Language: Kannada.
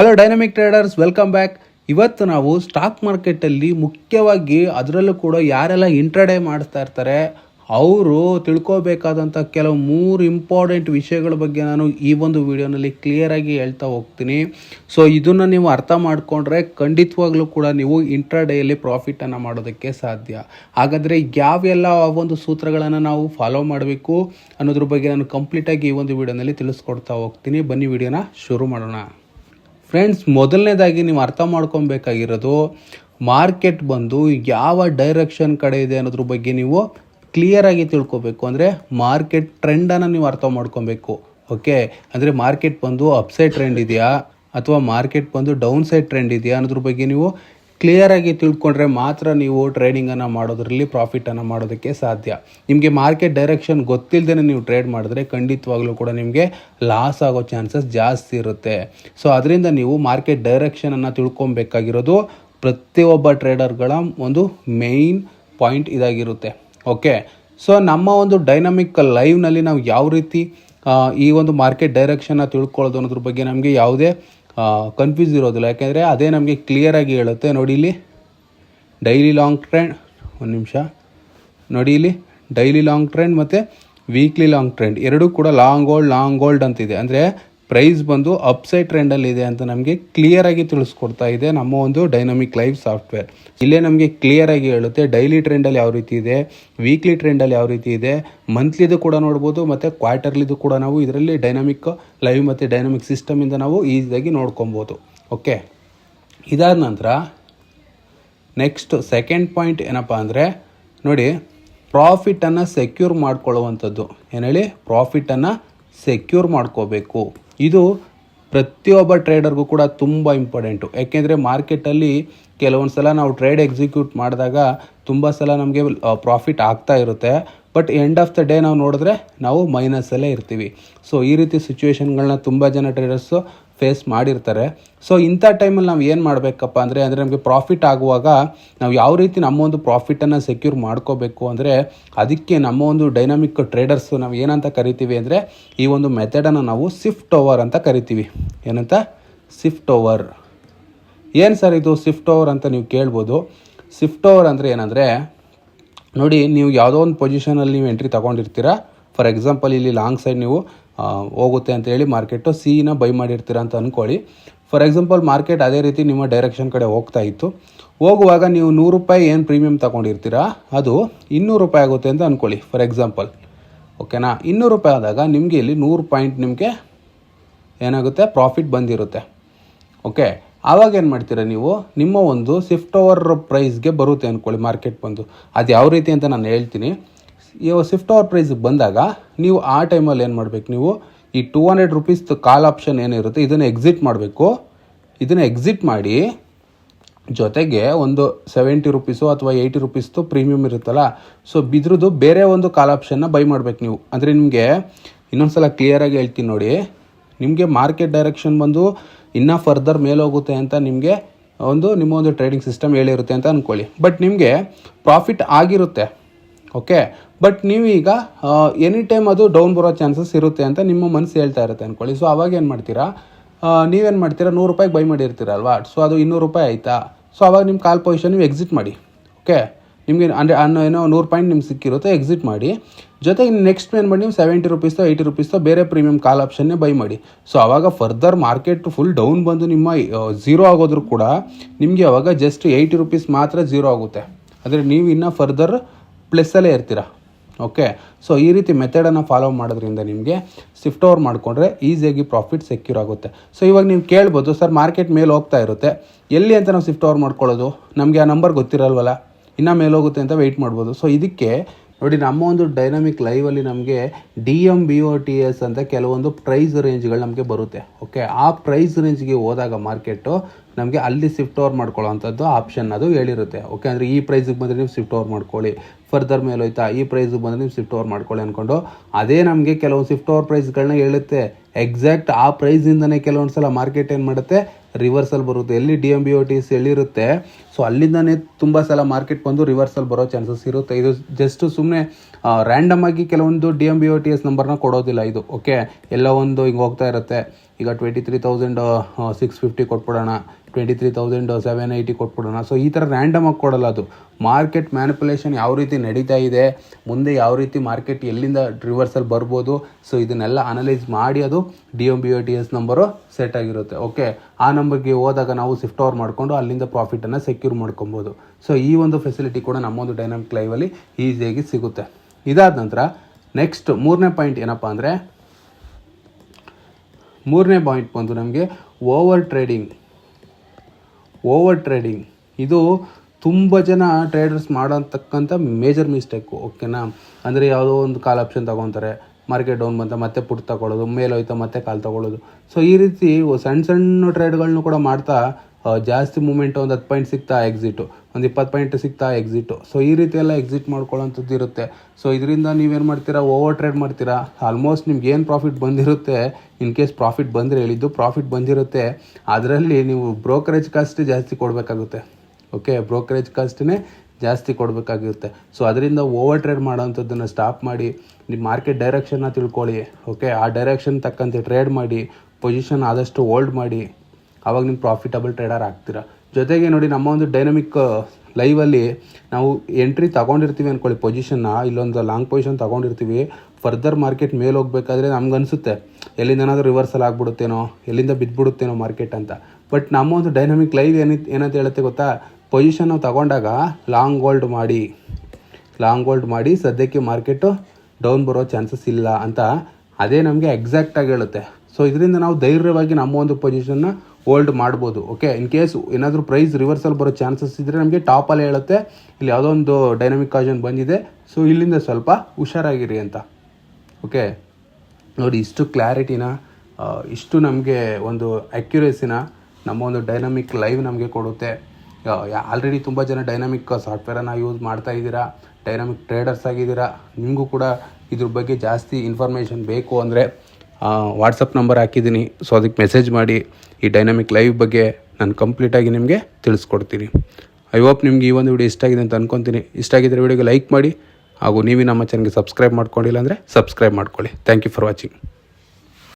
Hello dynamic traders welcome back ಇವತ್ತು ನಾವು ಸ್ಟಾಕ್ ಮಾರ್ಕೆಟಲ್ಲಿ ಮುಖ್ಯವಾಗಿ ಅದರಲ್ಲೂ ಕೂಡ ಯಾರೆಲ್ಲ ಇಂಟ್ರಡೇ ಮಾಡಿಸ್ತಾ ಇರ್ತಾರೆ, ಅವರು ತಿಳ್ಕೋಬೇಕಾದಂಥ ಕೆಲವು ಮೂರು ಇಂಪಾರ್ಟೆಂಟ್ ವಿಷಯಗಳ ಬಗ್ಗೆ ನಾನು ಈ ಒಂದು ವಿಡಿಯೋನಲ್ಲಿ ಕ್ಲಿಯರಾಗಿ ಹೇಳ್ತಾ ಹೋಗ್ತೀನಿ. ಸೊ ಇದನ್ನು ನೀವು ಅರ್ಥ ಮಾಡಿಕೊಂಡ್ರೆ ಖಂಡಿತವಾಗ್ಲೂ ಕೂಡ ನೀವು ಇಂಟ್ರಾಡೇಯಲ್ಲಿ ಪ್ರಾಫಿಟನ್ನು ಮಾಡೋದಕ್ಕೆ ಸಾಧ್ಯ. ಹಾಗಾದರೆ ಯಾವೆಲ್ಲ ಆ ಒಂದು ಸೂತ್ರಗಳನ್ನು ನಾವು ಫಾಲೋ ಮಾಡಬೇಕು ಅನ್ನೋದ್ರ ಬಗ್ಗೆ ನಾನು ಕಂಪ್ಲೀಟಾಗಿ ಈ ಒಂದು ವಿಡಿಯೋನಲ್ಲಿ ತಿಳಿಸ್ಕೊಡ್ತಾ ಹೋಗ್ತೀನಿ. ಬನ್ನಿ ವಿಡಿಯೋನ ಶುರು ಮಾಡೋಣ. ಫ್ರೆಂಡ್ಸ್ ಮೊದಲನೇದಾಗಿ ನೀವು ಅರ್ಥ ಮಾಡ್ಕೊಬೇಕಾಗಿರೋದು ಮಾರ್ಕೆಟ್ ಬಂದು ಯಾವ ಡೈರೆಕ್ಷನ್ ಕಡೆ ಇದೆ ಅನ್ನೋದ್ರ ಬಗ್ಗೆ ನೀವು ಕ್ಲಿಯರಾಗಿ ತಿಳ್ಕೊಬೇಕು. ಅಂದರೆ ಮಾರ್ಕೆಟ್ ಟ್ರೆಂಡನ್ನು ನೀವು ಅರ್ಥ ಮಾಡ್ಕೊಬೇಕು. ಓಕೆ ಅಂದರೆ ಮಾರ್ಕೆಟ್ ಬಂದು ಅಪ್ಸೈಡ್ ಟ್ರೆಂಡ್ ಇದೆಯಾ? ಅಥವಾ ಮಾರ್ಕೆಟ್ ಬಂದು ಡೌನ್ ಸೈಡ್ ಟ್ರೆಂಡ್ ಇದೆಯಾ ಅನ್ನೋದ್ರ ಬಗ್ಗೆ ನೀವು ಕ್ಲಿಯರಾಗಿ ತಿಳ್ಕೊಂಡ್ರೆ ಮಾತ್ರ ನೀವು ಟ್ರೇಡಿಂಗನ್ನು ಮಾಡೋದ್ರಲ್ಲಿ ಪ್ರಾಫಿಟನ್ನು ಮಾಡೋದಕ್ಕೆ ಸಾಧ್ಯ. ನಿಮಗೆ ಮಾರ್ಕೆಟ್ ಡೈರೆಕ್ಷನ್ ಗೊತ್ತಿಲ್ಲದೇ ನೀವು ಟ್ರೇಡ್ ಮಾಡಿದ್ರೆ ಖಂಡಿತವಾಗ್ಲೂ ಕೂಡ ನಿಮಗೆ ಲಾಸ್ ಆಗೋ ಚಾನ್ಸಸ್ ಜಾಸ್ತಿ ಇರುತ್ತೆ. ಸೊ ಅದರಿಂದ ನೀವು ಮಾರ್ಕೆಟ್ ಡೈರೆಕ್ಷನನ್ನು ತಿಳ್ಕೊಬೇಕಾಗಿರೋದು ಪ್ರತಿಯೊಬ್ಬ ಟ್ರೇಡರ್ಗಳ ಒಂದು ಮೇಯ್ನ್ ಪಾಯಿಂಟ್ ಇದಾಗಿರುತ್ತೆ. ಓಕೆ ಸೊ ನಮ್ಮ ಒಂದು ಡೈನಮಿಕ್ ಲೈವ್ನಲ್ಲಿ ನಾವು ಯಾವ ರೀತಿ ಈ ಒಂದು ಮಾರ್ಕೆಟ್ ಡೈರೆಕ್ಷನ್ನ ತಿಳ್ಕೊಳ್ಳೋದು ಅನ್ನೋದ್ರ ಬಗ್ಗೆ ನಮಗೆ ಯಾವುದೇ ಕನ್ಫ್ಯೂಸ್ ಇರೋದಿಲ್ಲ. ಯಾಕೆಂದರೆ ಅದೇ ನಮಗೆ ಕ್ಲಿಯರಾಗಿ ಹೇಳುತ್ತೆ. ನೋಡಿ ಇಲ್ಲಿ ಡೈಲಿ ಲಾಂಗ್ ಟ್ರೆಂಡ್ ಒಂದು ನಿಮಿಷ. ನೋಡಿ ಇಲ್ಲಿ ಡೈಲಿ ಲಾಂಗ್ ಟ್ರೆಂಡ್ ಮತ್ತು ವೀಕ್ಲಿ ಲಾಂಗ್ ಟ್ರೆಂಡ್ ಎರಡೂ ಕೂಡ ಲಾಂಗ್ ಓಲ್ಡ್ ಲಾಂಗ್ ಓಲ್ಡ್ ಅಂತಿದೆ. ಅಂದರೆ ಪ್ರೈಸ್ ಬಂದು ಅಪ್ಸೈಡ್ ಟ್ರೆಂಡಲ್ಲಿ ಇದೆ ಅಂತ ನಮಗೆ ಕ್ಲಿಯರಾಗಿ ತಿಳಿಸ್ಕೊಡ್ತಾ ಇದೆ ನಮ್ಮ ಒಂದು ಡೈನಮಿಕ್ ಲೈವ್ ಸಾಫ್ಟ್ವೇರ್ ಇಲ್ಲೇ ನಮಗೆ ಕ್ಲಿಯರಾಗಿ ಹೇಳುತ್ತೆ ಡೈಲಿ ಟ್ರೆಂಡಲ್ಲಿ ಯಾವ ರೀತಿ ಇದೆ ವೀಕ್ಲಿ ಟ್ರೆಂಡಲ್ಲಿ ಯಾವ ರೀತಿ ಇದೆ ಮಂತ್ಲಿದು ಕೂಡ ನೋಡ್ಬೋದು ಮತ್ತು ಕ್ವಾರ್ಟರ್ಲಿದು ಕೂಡ ನಾವು ಇದರಲ್ಲಿ ಡೈನಮಿಕ್ ಲೈವ್ ಮತ್ತು ಡೈನಮಿಕ್ ಸಿಸ್ಟಮಿಂದ ನಾವು ಈಸಿಯಾಗಿ ನೋಡ್ಕೊಬೋದು. ಓಕೆ ಇದಾದ ನಂತರ ನೆಕ್ಸ್ಟ್ ಸೆಕೆಂಡ್ ಪಾಯಿಂಟ್ ಏನಪ್ಪ ಅಂದರೆ ನೋಡಿ ಪ್ರಾಫಿಟನ್ನು ಸೆಕ್ಯೂರ್ ಮಾಡ್ಕೊಳ್ಳುವಂಥದ್ದು. ಏನು ಹೇಳಿ? ಪ್ರಾಫಿಟನ್ನು ಸೆಕ್ಯೂರ್ ಮಾಡ್ಕೋಬೇಕು. ಇದು ಪ್ರತಿಯೊಬ್ಬ ಟ್ರೇಡರ್ಗೂ ಕೂಡ ತುಂಬ ಇಂಪಾರ್ಟೆಂಟು ಯಾಕೆಂದರೆ ಮಾರ್ಕೆಟಲ್ಲಿ ಕೆಲವೊಂದು ಸಲ ನಾವು ಟ್ರೇಡ್ ಎಕ್ಸಿಕ್ಯೂಟ್ ಮಾಡಿದಾಗ ತುಂಬ ಸಲ ನಮಗೆ ಪ್ರಾಫಿಟ್ ಆಗ್ತಾ ಇರುತ್ತೆ. But end of the day ನಾವು ನೋಡಿದ್ರೆ ನಾವು ಮೈನಸಲ್ಲೇ ಇರ್ತೀವಿ. ಸೊ ಈ ರೀತಿ ಸಿಚುವೇಶನ್ಗಳನ್ನ ತುಂಬ ಜನ ಟ್ರೇಡರ್ಸು ಫೇಸ್ ಮಾಡಿರ್ತಾರೆ. ಸೊ ಇಂಥ ಟೈಮಲ್ಲಿ ನಾವು ಏನು ಮಾಡಬೇಕಪ್ಪ ಅಂದರೆ ಅಂದರೆ ನಮಗೆ ಪ್ರಾಫಿಟ್ ಆಗುವಾಗ ನಾವು ಯಾವ ರೀತಿ ನಮ್ಮ ಒಂದು ಪ್ರಾಫಿಟನ್ನು ಸೆಕ್ಯೂರ್ ಮಾಡ್ಕೋಬೇಕು ಅಂದರೆ, ಅದಕ್ಕೆ ನಮ್ಮ ಒಂದು ಡೈನಾಮಿಕ್ ಟ್ರೇಡರ್ಸು ನಾವು ಏನಂತ ಕರಿತೀವಿ ಅಂದರೆ, ಈ ಒಂದು ಮೆಥಡನ್ನು ನಾವು ಸಿಫ್ಟ್ ಓವರ್ ಅಂತ ಕರಿತೀವಿ. ಏನಂತ? ಸಿಫ್ಟ್ ಓವರ್ ಏನು ಸರ್ ಇದು ಸಿಫ್ಟ್ ಓವರ್ ಅಂತ ನೀವು ಕೇಳ್ಬೋದು? ಸಿಫ್ಟ್ ಓವರ್ ಅಂದರೆ ಏನಂದರೆ, ನೋಡಿ ನೀವು ಯಾವುದೋ ಒಂದು ಪೊಸಿಷನಲ್ಲಿ ನೀವು ಎಂಟ್ರಿ ತೊಗೊಂಡಿರ್ತೀರಾ. ಫಾರ್ ಎಕ್ಸಾಂಪಲ್ ಇಲ್ಲಿ ಲಾಂಗ್ ಸೈಡ್ ನೀವು ಹೋಗುತ್ತೆ ಅಂತ ಹೇಳಿ ಮಾರ್ಕೆಟು ಸಿನ ಬೈ ಮಾಡಿರ್ತೀರಾ ಅಂತ ಅಂದ್ಕೊಳ್ಳಿ ಫಾರ್ ಎಕ್ಸಾಂಪಲ್ ಮಾರ್ಕೆಟ್ ಅದೇ ರೀತಿ ನಿಮ್ಮ ಡೈರೆಕ್ಷನ್ ಕಡೆ ಹೋಗ್ತಾ ಇತ್ತು. ಹೋಗುವಾಗ ನೀವು ನೂರು ರೂಪಾಯಿ ಏನು ಪ್ರೀಮಿಯಮ್ ತಗೊಂಡಿರ್ತೀರಾ, ಅದು ಇನ್ನೂರು ರೂಪಾಯಿ ಆಗುತ್ತೆ ಅಂತ ಅಂದ್ಕೊಳ್ಳಿ ಫಾರ್ ಎಕ್ಸಾಂಪಲ್ ಓಕೆನಾ ಇನ್ನೂರು ರೂಪಾಯಿ ಆದಾಗ ನಿಮಗೆ ಇಲ್ಲಿ ನೂರು ಪಾಯಿಂಟ್ ನಿಮಗೆ ಏನಾಗುತ್ತೆ? ಪ್ರಾಫಿಟ್ ಬಂದಿರುತ್ತೆ. ಓಕೆ ಆವಾಗ ಏನು ಮಾಡ್ತೀರಾ ನೀವು? ನಿಮ್ಮ ಒಂದು ಸಿಫ್ಟ್ ಓವರ್ ಪ್ರೈಸ್ಗೆ ಬರುತ್ತೆ ಅಂದ್ಕೊಳ್ಳಿ ಮಾರ್ಕೆಟ್ ಬಂದು. ಅದು ಯಾವ ರೀತಿ ಅಂತ ನಾನು ಹೇಳ್ತೀನಿ. ಸ್ವಿಫ್ಟ್ ಅವರ್ ಪ್ರೈಸ್ಗೆ ಬಂದಾಗ ನೀವು ಆ ಟೈಮಲ್ಲಿ ಏನು ಮಾಡಬೇಕು ನೀವು? ಈ ಟೂ ಹಂಡ್ರೆಡ್ ರುಪೀಸ್ದು ಕಾಲ್ ಆಪ್ಷನ್ ಏನಿರುತ್ತೆ ಇದನ್ನು ಎಕ್ಸಿಟ್ ಮಾಡಬೇಕು. ಇದನ್ನು ಎಕ್ಸಿಟ್ ಮಾಡಿ, ಜೊತೆಗೆ ಒಂದು ಸೆವೆಂಟಿ ರುಪೀಸು ಅಥವಾ ಏಯ್ಟಿ ರುಪೀಸ್ದು ಪ್ರೀಮಿಯಮ್ ಇರುತ್ತಲ್ಲ ಸೊ ಬಿದ್ರದ್ದು ಬೇರೆ ಒಂದು ಕಾಲ್ ಆಪ್ಷನ್ನ ಬೈ ಮಾಡಬೇಕು ನೀವು. ಅಂದರೆ ನಿಮಗೆ ಇನ್ನೊಂದ್ಸಲ ಕ್ಲಿಯರಾಗಿ ಹೇಳ್ತೀನಿ ನೋಡಿ. ನಿಮಗೆ ಮಾರ್ಕೆಟ್ ಡೈರೆಕ್ಷನ್ ಬಂದು ಇನ್ನೂ ಫರ್ದರ್ ಮೇಲೋಗುತ್ತೆ ಅಂತ ನಿಮಗೆ ಒಂದು ನಿಮ್ಮ ಒಂದು ಟ್ರೇಡಿಂಗ್ ಸಿಸ್ಟಮ್ ಹೇಳಿರುತ್ತೆ ಅಂತ ಅಂದ್ಕೊಳ್ಳಿ ಬಟ್ ನಿಮಗೆ ಪ್ರಾಫಿಟ್ ಆಗಿರುತ್ತೆ. ಓಕೆ ಬಟ್ ನೀವೀಗ ಎನಿ ಟೈಮ್ ಅದು ಡೌನ್ ಬರೋ ಚಾನ್ಸಸ್ ಇರುತ್ತೆ ಅಂತ ನಿಮ್ಮ ಮನಸ್ಸು ಹೇಳ್ತಾ ಇರುತ್ತೆ ಅಂದ್ಕೊಳ್ಳಿ ಸೊ ಅವಾಗ ಏನು ಮಾಡ್ತೀರಾ? ನೀವೇನು ಮಾಡ್ತೀರಾ? ನೂರು ರೂಪಾಯಿಗೆ ಬೈ ಮಾಡಿರ್ತೀರಲ್ವಾ ಸೊ ಅದು ಇನ್ನೂರು ರೂಪಾಯಿ ಆಯಿತಾ? ಸೊ ಅವಾಗ ನಿಮ್ಮ ಕಾಲ್ ಪೊಸಿಷನ್ ನೀವು ಎಕ್ಸಿಟ್ ಮಾಡಿ. ಓಕೆ ನಿಮಗೆ ಅಂದರೆ ಅನ್ನೋ ಏನೋ ನೂರು ಪಾಯಿಂಟ್ ನಿಮ್ಗೆ ಸಿಕ್ಕಿರುತ್ತೆ ಎಕ್ಸಿಟ್ ಮಾಡಿ. ಜೊತೆಗೆ ನೆಕ್ಸ್ಟ್ ಏನು ಮಾಡಿ ನೀವು ಸೆವೆಂಟಿ ರುಪೀಸೋ ಏಯ್ಟಿ ರುಪೀಸೋ ಬೇರೆ ಪ್ರೀಮಿಯಮ್ ಕಾಲ್ ಆಪ್ಷನ್ನೇ ಬೈ ಮಾಡಿ. ಸೊ ಆವಾಗ ಫರ್ದರ್ ಮಾರ್ಕೆಟ್ ಫುಲ್ ಡೌನ್ ಬಂದು ನಿಮ್ಮ ಝೀರೋ ಆಗೋದ್ರೂ ಕೂಡ ನಿಮಗೆ ಅವಾಗ ಜಸ್ಟ್ ಏಯ್ಟಿ ರುಪೀಸ್ ಮಾತ್ರ ಝೀರೋ ಆಗುತ್ತೆ. ಅಂದರೆ ನೀವು ಇನ್ನೂ ಫರ್ದರ್ ಪ್ಲಸ್ಸಲ್ಲೇ ಇರ್ತೀರಾ? ಓಕೆ ಸೊ ಈ ರೀತಿ ಮೆಥಡನ್ನು ಫಾಲೋ ಮಾಡೋದ್ರಿಂದ ನಿಮಗೆ ಶಿಫ್ಟ್ ಓವರ್ ಮಾಡಿಕೊಂಡ್ರೆ ಈಸಿಯಾಗಿ ಪ್ರಾಫಿಟ್ ಸೆಕ್ಯೂರ್ ಆಗುತ್ತೆ. ಸೊ ಇವಾಗ ನೀವು ಕೇಳ್ಬೋದು ಸರ್ ಮಾರ್ಕೆಟ್ ಮೇಲೆ ಹೋಗ್ತಾ ಇರುತ್ತೆ. ಎಲ್ಲಿ ಅಂತ ನಾವು ಶಿಫ್ಟ್ ಓವರ್ ಮಾಡ್ಕೊಳ್ಳೋದು? ನಮಗೆ ಆ ನಂಬರ್ ಗೊತ್ತಿರಲ್ವಲ್ಲ? ಇನ್ನೂ ಮೇಲೋಗುತ್ತೆ ಅಂತ ವೆಯ್ಟ್ ಮಾಡ್ಬೋದು. ಸೊ ಇದಕ್ಕೆ ನೋಡಿ, ನಮ್ಮ ಒಂದು ಡೈನಾಮಿಕ್ ಲೈವಲ್ಲಿ ನಮಗೆ D M B O T S ಅಂತ ಕೆಲವೊಂದು ಪ್ರೈಸ್ ರೇಂಜ್ಗಳು ನಮಗೆ ಬರುತ್ತೆ. ಓಕೆ ಆ ಪ್ರೈಸ್ ರೇಂಜ್ಗೆ ಹೋದಾಗ ಮಾರ್ಕೆಟು ನಮಗೆ ಅಲ್ಲಿ ಶಿಫ್ಟ್ ಓವರ್ ಮಾಡ್ಕೊಳ್ಳೋವಂಥದ್ದು ಆಪ್ಷನ್ ಅದು ಹೇಳಿರುತ್ತೆ. ಓಕೆ ಅಂದರೆ ಈ ಪ್ರೈಸಿಗೆ ಬಂದರೆ ನೀವು ಶಿಫ್ಟ್ ಓವರ್ ಮಾಡ್ಕೊಳ್ಳಿ. ಫರ್ದರ್ ಮೇಲೆ ಹೋಯ್ತಾ, ಈ ಪ್ರೈಸ್ ಬಂದರೆ ನೀವು ಸ್ವಿಫ್ಟ್ ಓವರ್ ಮಾಡ್ಕೊಳ್ಳಿ ಅಂದ್ಕೊಂಡು ಅದೇ ನಮಗೆ ಕೆಲವೊಂದು ಸ್ವಿಫ್ಟ್ ಓವರ್ ಪ್ರೈಸ್ಗಳನ್ನ ಹೇಳುತ್ತೆ. ಎಕ್ಸಾಕ್ಟ್ ಆ ಪ್ರೈಸಿಂದನೇ ಕೆಲವೊಂದು ಸಲ ಮಾರ್ಕೆಟ್ ಏನು ಮಾಡುತ್ತೆ? ರಿವರ್ಸಲ್ ಬರುತ್ತೆ. ಎಲ್ಲಿ D M B O T C ಎಲ್ಲಿರುತ್ತೆ? ಸೊ ಅಲ್ಲಿಂದನೇ ತುಂಬ ಸಲ ಮಾರ್ಕೆಟ್ ಬಂದು ರಿವರ್ಸಲ್ ಬರೋ ಚಾನ್ಸಸ್ ಇರುತ್ತೆ. ಇದು ಜಸ್ಟ್ ಸುಮ್ಮನೆ ರ್ಯಾಂಡಮ್ ಆಗಿ ಕೆಲವೊಂದು D M B O T S ನಂಬರ್ನ ಕೊಡೋದಿಲ್ಲ ಇದು. ಓಕೆ ಎಲ್ಲ ಒಂದು ಹಿಂಗೆ ಹೋಗ್ತಾ ಇರುತ್ತೆ. ಈಗ twenty three thousand six fifty ಕೊಟ್ಬಿಡೋಣ. Twenty three thousand seven eighty ಕೊಟ್ಬಿಡೋಣ. So ಈ ಥರ ರ್ಯಾಂಡಮ್ ಆಗಿ ಕೊಡಲ್ಲ ಅದು. ಮಾರ್ಕೆಟ್ ಮ್ಯಾನಿಪುಲೇಷನ್ ಯಾವ ರೀತಿ ನಡೀತಾ ಇದೆ, ಮುಂದೆ ಯಾವ ರೀತಿ ಮಾರ್ಕೆಟ್ ಎಲ್ಲಿಂದ ರಿವರ್ಸಲ್ ಬರ್ಬೋದು ಸೊ ಇದನ್ನೆಲ್ಲ ಅನಲೈಸ್ ಮಾಡಿ ಅದು D M B O T S number set ಆಗಿರುತ್ತೆ. ಓಕೆ ಆ ನಂಬರ್ಗೆ ಹೋದಾಗ ನಾವು ಶಿಫ್ಟ್ ಓವರ್ ಮಾಡಿಕೊಂಡು ಅಲ್ಲಿಂದ ಪ್ರಾಫಿಟನ್ನು ಸೆಕ್ಯೂರ್ ಮಾಡ್ಕೊಬೋದು. ಸೊ ಈ ಒಂದು ಫೆಸಿಲಿಟಿ ಕೂಡ ನಮ್ಮೊಂದು ಡೈನಾಮಿಕ್ ಲೈವಲ್ಲಿ ಈಸಿಯಾಗಿ ಸಿಗುತ್ತೆ. ಇದಾದ ನಂತರ ನೆಕ್ಸ್ಟ್ ಮೂರನೇ ಪಾಯಿಂಟ್ ಏನಪ್ಪ ಅಂದರೆ, ಮೂರನೇ ಪಾಯಿಂಟ್ ಬಂದು ನಮಗೆ ಓವರ್ ಟ್ರೇಡಿಂಗ್ ಓವರ್ ಟ್ರೇಡಿಂಗ್. ಇದು ತುಂಬ ಜನ ಟ್ರೇಡರ್ಸ್ ಮಾಡೋತಕ್ಕಂಥ ಮೇಜರ್ ಮಿಸ್ಟೇಕು ಓಕೆನಾ ಅಂದರೆ ಯಾವುದೋ ಒಂದು ಕಾಲ್ ಆಪ್ಷನ್ ತೊಗೊತಾರೆ ಮಾರ್ಕೆಟ್ ಡೌನ್ ಬಂತ, ಮತ್ತೆ ಪುಟ್ ತಗೊಳ್ಳೋದು, ಮೇಲೆ ಹೋಯ್ತಾ, ಮತ್ತೆ ಕಾಲ್ ತಗೊಳ್ಳೋದು. ಸೊ ಈ ರೀತಿ ಸಣ್ಣ ಸಣ್ಣ ಟ್ರೇಡ್ಗಳನ್ನೂ ಕೂಡ ಮಾಡ್ತಾ ಜಾಸ್ತಿ ಮೂಮೆಂಟ್ ಒಂದು ಹತ್ತು ಪಾಯಿಂಟ್ ಸಿಗ್ತಾ ಎಕ್ಸಿಟು ಒಂದು ಇಪ್ಪತ್ತು ಪಾಯಿಂಟ್ ಸಿಗ್ತಾ ಎಕ್ಸಿಟು ಸೊ ಈ ರೀತಿ ಎಲ್ಲ ಎಕ್ಸಿಟ್ ಮಾಡ್ಕೊಳ್ಳೋಂಥದ್ದು ಇರುತ್ತೆ. ಸೊ ಇದರಿಂದ ನೀವೇನು ಮಾಡ್ತೀರಾ? ಓವರ್ ಟ್ರೇಡ್ ಮಾಡ್ತೀರಾ? ಆಲ್ಮೋಸ್ಟ್ ನಿಮ್ಗೆ ಏನು ಪ್ರಾಫಿಟ್ ಬಂದಿರುತ್ತೆ? ಇನ್ ಕೇಸ್ ಪ್ರಾಫಿಟ್ ಬಂದರೆ ಹೇಳಿದ್ದು ಪ್ರಾಫಿಟ್ ಬಂದಿರುತ್ತೆ. ಅದರಲ್ಲಿ ನೀವು ಬ್ರೋಕರೇಜ್ ಕಾಸ್ಟ್ ಜಾಸ್ತಿ ಕೊಡಬೇಕಾಗುತ್ತೆ. ಓಕೆ ಬ್ರೋಕರೇಜ್ ಕಾಸ್ಟೇ ಜಾಸ್ತಿ ಕೊಡಬೇಕಾಗಿರುತ್ತೆ. ಸೊ ಅದರಿಂದ ಓವರ್ ಟ್ರೇಡ್ ಮಾಡೋವಂಥದ್ದನ್ನು ಸ್ಟಾಪ್ ಮಾಡಿ, ನಿಮ್ಮ ಮಾರ್ಕೆಟ್ ಡೈರೆಕ್ಷನ್ನ ತಿಳ್ಕೊಳ್ಳಿ. ಓಕೆ ಆ ಡೈರೆಕ್ಷನ್ ತಕ್ಕಂತೆ ಟ್ರೇಡ್ ಮಾಡಿ ಪೊಸಿಷನ್ ಆದಷ್ಟು ಹೋಲ್ಡ್ ಮಾಡಿ ಆವಾಗ ನೀವು ಪ್ರಾಫಿಟಬಲ್ ಟ್ರೇಡರ್ ಆಗ್ತೀರಾ? ಜೊತೆಗೆ ನೋಡಿ ನಮ್ಮ ಒಂದು ಡೈನಮಿಕ್ ಲೈವಲ್ಲಿ ನಾವು ಎಂಟ್ರಿ ತಗೊಂಡಿರ್ತೀವಿ ಅಂದ್ಕೊಳ್ಳಿ ಪೊಸಿಷನ್ನ ಇಲ್ಲೊಂದು ಲಾಂಗ್ ಪೊಸಿಷನ್ ತಗೊಂಡಿರ್ತೀವಿ. ಫರ್ದರ್ ಮಾರ್ಕೆಟ್ ಮೇಲೆ ಹೋಗ್ಬೇಕಾದ್ರೆ ನಮ್ಗೆ ಅನಿಸುತ್ತೆ, ಎಲ್ಲಿಂದನಾದ್ರೂ ರಿವರ್ಸಲ್ ಆಗ್ಬಿಡುತ್ತೇನೋ, ಎಲ್ಲಿಂದ ಬಿದ್ದುಬಿಡುತ್ತೇನೋ ಮಾರ್ಕೆಟ್ ಅಂತ. ಬಟ್ ನಮ್ಮ ಒಂದು ಡೈನಮಿಕ್ ಲೈವ್ ಏನಿ, ಏನಂತ ಹೇಳುತ್ತೆ ಗೊತ್ತಾ? ಪೊಸಿಷನ್ ನಾವು ತಗೊಂಡಾಗ ಲಾಂಗ್ ಹೋಲ್ಡ್ ಮಾಡಿ ಲಾಂಗ್ ಹೋಲ್ಡ್ ಮಾಡಿ ಸದ್ಯಕ್ಕೆ ಮಾರ್ಕೆಟು ಡೌನ್ ಬರೋ ಚಾನ್ಸಸ್ ಇಲ್ಲ ಅಂತ ಅದೇ ನಮಗೆ ಎಕ್ಸಾಕ್ಟಾಗಿ ಹೇಳುತ್ತೆ. ಸೊ ಇದರಿಂದ ನಾವು ಧೈರ್ಯವಾಗಿ ನಮ್ಮ ಒಂದು ಪೊಸಿಷನ್ನ ಹೋಲ್ಡ್ ಮಾಡ್ಬೋದು ಓಕೆ ಇನ್ ಕೇಸ್ ಏನಾದರೂ ಪ್ರೈಸ್ ರಿವರ್ಸಲ್ ಬರೋ ಚಾನ್ಸಸ್ ಇದ್ದರೆ ನಮಗೆ ಟಾಪಲ್ಲಿ ಹೇಳುತ್ತೆ. ಇಲ್ಲಿ ಯಾವುದೋ ಒಂದು ಡೈನಮಿಕ್ ಕಾಜನ್ ಬಂದಿದೆ ಸೊ ಇಲ್ಲಿಂದ ಸ್ವಲ್ಪ ಹುಷಾರಾಗಿರಿ ಅಂತ ಓಕೆ ನೋಡಿ, ಇಷ್ಟು ಕ್ಲಾರಿಟಿನ ಇಷ್ಟು ನಮಗೆ ಒಂದು ಅಕ್ಯುರೇಸಿನ ನಮ್ಮ ಒಂದು ಡೈನಮಿಕ್ ಲೈವ್ ನಮಗೆ ಕೊಡುತ್ತೆ. ಆಲ್ರೆಡಿ ತುಂಬ ಜನ ಡೈನಮಿಕ್ ಸಾಫ್ಟ್ವೇರನ್ನು ಯೂಸ್ ಮಾಡ್ತಾ ಇದ್ದೀರಾ ಡೈನಮಿಕ್ ಟ್ರೇಡರ್ಸ್ ಆಗಿದ್ದೀರಾ, ನಿಮಗೂ ಕೂಡ ಇದ್ರ ಬಗ್ಗೆ ಜಾಸ್ತಿ ಇನ್ಫಾರ್ಮೇಷನ್ ಬೇಕು ಅಂದರೆ ವಾಟ್ಸಪ್ ನಂಬರ್ ಹಾಕಿದ್ದೀನಿ. ಸೊ ಅದಕ್ಕೆ ಮೆಸೇಜ್ ಮಾಡಿ, ಈ ಡೈನಾಮಿಕ್ ಲೈವ್ ಬಗ್ಗೆ ನಾನು ಕಂಪ್ಲೀಟಾಗಿ ನಿಮಗೆ ತಿಳಿಸ್ಕೊಡ್ತೀನಿ. ಐ ಹೋಪ್ ನಿಮ್ಗೆ ಈ ಒಂದು ವಿಡಿಯೋ ಇಷ್ಟ ಆಗಿದೆ ಅಂತ ಅನ್ಕೊತೀನಿ. ಇಷ್ಟ ಆಗಿದ್ದರೆ ವಿಡಿಯೋಗೆ ಲೈಕ್ ಮಾಡಿ, ಹಾಗೂ ನೀವು ನಮ್ಮ ಚಾನಲ್ಗೆ ಸಬ್ಸ್ಕ್ರೈಬ್ ಮಾಡ್ಕೊಂಡಿಲ್ಲ ಅಂದರೆ ಸಬ್ಸ್ಕ್ರೈಬ್ ಮಾಡ್ಕೊಳ್ಳಿ. Thank you for watching